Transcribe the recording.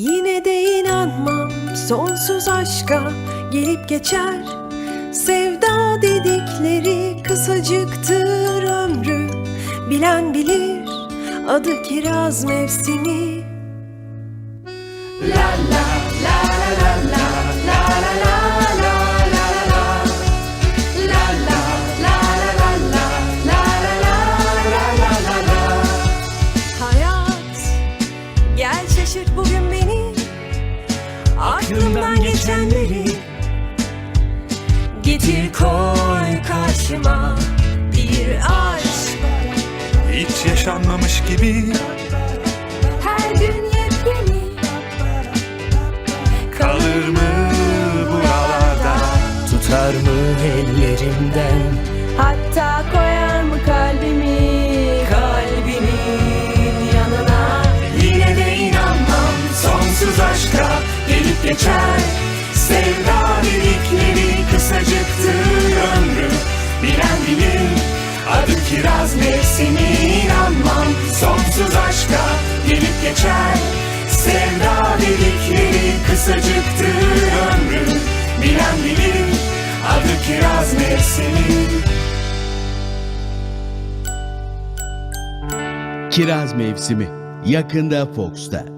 Yine de inanmam sonsuz aşka gelip geçer. Sevda dedikleri kısacıktır ömrü Bilen bilir. Adı kiraz mevsimi Aklımdan geçenleri Getir koy karşıma. Bir aşk Hiç yaşanmamış gibi. Her gün yepyeni kalır mı buralarda Tutar mı ellerimden Hatta sonsuz aşka gelip geçer. Sevda dedikleri kısacıktır ömrü Bilen bilir adı kiraz mevsimi inanmam. Sonsuz aşka gelip geçer. Sevda dedikleri kısacıktır ömrü Bilen bilir adı kiraz mevsimi. Kiraz Mevsimi yakında Fox'ta.